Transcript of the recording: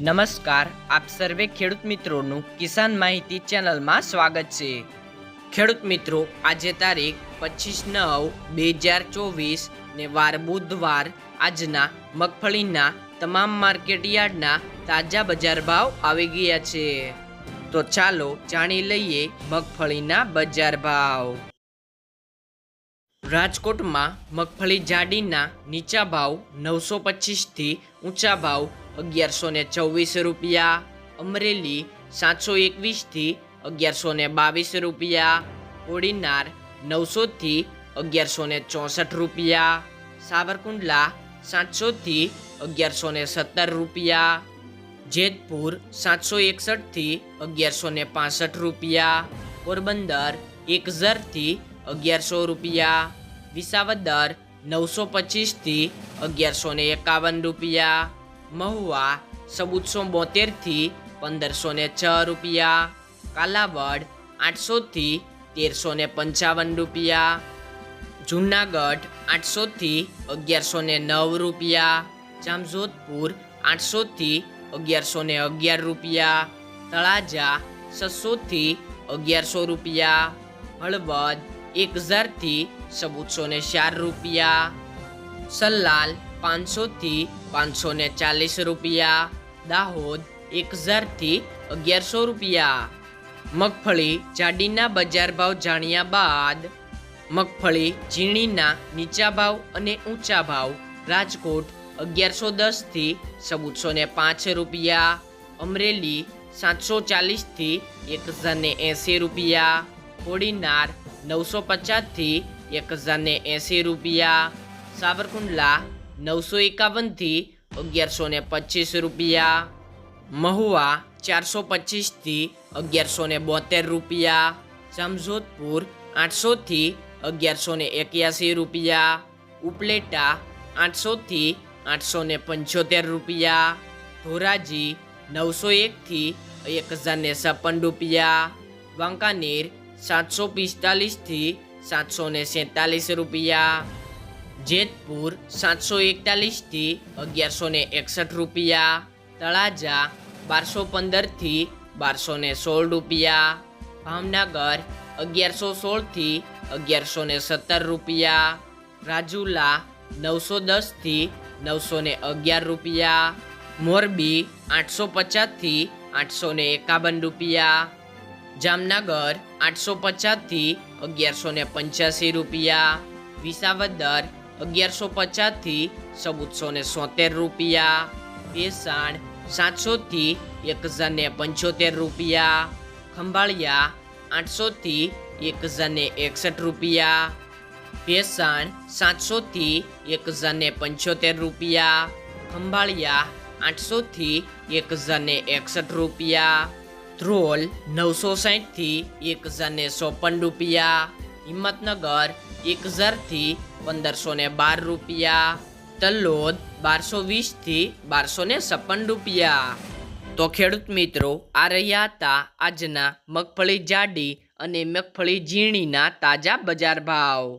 નમસ્કાર, આપ સર્વે ખેડૂત મિત્રોનું કિસાન માહિતી ચેનલમાં સ્વાગત છે. ખેડૂત મિત્રો, આજે તારીખ પચીસ નવ બે હજાર ચોવીસ ને વાર બુધવાર આજના મગફળીના તમામ માર્કેટ યાર્ડના તાજા બજાર ભાવ આવી ગયા છે. તો ચાલો જાણી લઈએ મગફળીના બજાર ભાવ. રાજકોટમાં મગફળી જાડીના નીચા ભાવ નવસો પચીસથી ઊંચા ભાવ અગિયારસો ને ચોવીસ રૂપિયા, અમરેલી સાતસો એકવીસથી અગિયારસો ને બાવીસ રૂપિયા કોડીનાર નવસોથી અગિયારસો ને ચોસઠ રૂપિયા, સાવરકુંડલા સાતસોથી અગિયારસો ને સત્તર રૂપિયા, જેતપુર સાતસો એકસઠથી અગિયારસો ને પાસઠ રૂપિયા, પોરબંદર એક હજારથી અગિયારસો રૂપિયા, વિસાવદર નવસો પચીસથી અગિયારસો ને એકાવન રૂપિયા મહુવા ચૌદસો બોતેરથી પંદરસો ને છ રૂપિયા, કાલાવડ આઠસોથી તેરસો ને પંચાવન રૂપિયા, જુનાગઢ આઠસોથી અગિયારસો ને નવ રૂપિયા, જામજોધપુર આઠસોથી અગિયારસો ને અગિયાર રૂપિયા, તળાજા છસોથી અગિયારસો રૂપિયા, હળવદ એક હજારથી ચૌદસો ને ચાર રૂપિયા, સલ્લાલ પાંચસોથી પાંચસો ને ચાલીસ રૂપિયા, દાહોદ એક હજારથી અગિયારસો રૂપિયા. મગફળી જાડીના બજાર ભાવ જાણ્યા બાદ, મગફળી ઝીણીના નીચા ભાવ અને ઊંચા ભાવ. રાજકોટ અગિયારસો દસથી ચૌદસો ને પાંચ રૂપિયા. અમરેલી સાતસો ચાલીસથી એક હજાર ને એંસી રૂપિયા. કોડીનાર નવસો પચાસથી એક હજાર ને એંસી રૂપિયા. સાવરકુંડલા નવસો એકાવનથી અગિયારસો ને પચીસ રૂપિયા. મહુવા ચારસો પચીસથી અગિયારસો ને બોતેર રૂપિયા. જમજોધપુર આઠસોથી અગિયારસો ને એક્યાસી રૂપિયા. ઉપલેટા આઠસોથી આઠસો ને પંચોતેર રૂપિયા. ધોરાજી નવસો એકથી એક હજાર ને છપ્પન રૂપિયા. વાંકાનેર સાતસો પિસ્તાલીસથી સાતસો ને સેતાલીસ રૂપિયા. જેતપુર સાતસો એકતાલીસથી અગિયારસો ને એકસઠ રૂપિયા, તળાજા બારસો પંદરથી બારસો ને સોળ રૂપિયા, ભાવનગર અગિયારસો સોળથી અગિયારસો ને સત્તર રૂપિયા, રાજુલા નવસો દસથી નવસો ને અગિયાર રૂપિયા, મોરબી આઠસો પચાસથી આઠસો ને એકાવન રૂપિયા, જામનગર આઠસો પચાસથી અગિયારસો ને પંચ્યાસી રૂપિયા, વિસાવદર અગિયારસો પચાસથી ચૌદસો ને સોતેર રૂપિયા. ભેસાણ સાતસોથી એક હજાર ને પંચોતેર રૂપિયા. ખંભાળિયા આઠસોથી એક હજાર ને એકસઠ રૂપિયા. ભેસાણ સાતસોથી એક હજાર ને પંચોતેર રૂપિયા. ખંભાળિયા આઠસોથી એક હજાર ને એકસઠ રૂપિયા. ધ્રોલ નવસો સાહીઠથી એક હજાર ને ચોપન રૂપિયા. હિંમતનગર એક હજારથી પંદરસો ને બાર રૂપિયા. તલોદ બારસો વીસથી બારસો ને છપ્પન રૂપિયા. તો ખેડૂત મિત્રો, આ રહ્યા હતા આજના મગફળી જાડી અને મગફળી ઝીણીના તાજા બજાર ભાવ.